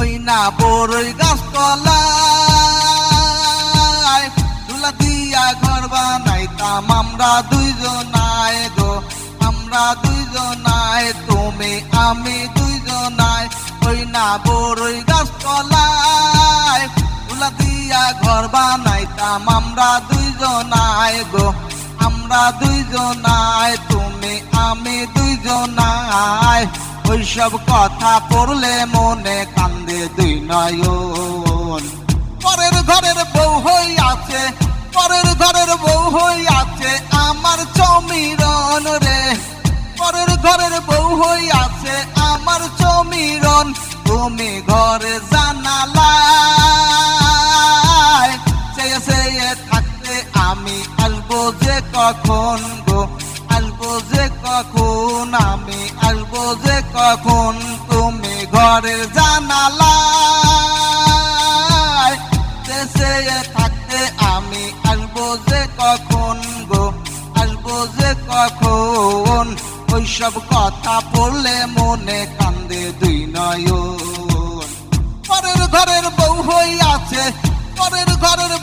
ওই না বড়ই গাছ তলায় তুলা দিয়া ঘর বানাইতাম। আমরা দুইজনায় গো, আমরা দুইজনায় তুমি, আমি দুইজনায় ওই না বড়ই গাছ তলায় তুলা দিয়া ঘর বানাইতাম। আমরা দুইজনায় গো, আমরা দুইজনায় তুমি, আমি দুইজনায় ওইসব কথা পড়লে মনে কান্দে দুই নয়ন। পরের ঘরের বউ হই আছে, পরের ঘরের বউ হই আছে আমার চমিরন রে। পরের ঘরের বউ হই আছে আমার চমিরন, তুমি ঘরে চেয়ে থাকতে আমি আসব যে কখন গো আসব যে কখন যে কখন তুমি ঘরের চেয়ে থাকতে আমি আসব যে কখন গো, আসব যে কখন? ওইসব কথা পড়লে মনে কান্দে দুই নয়ন। পরের ঘরের বউ হই আছে, পরের ঘরের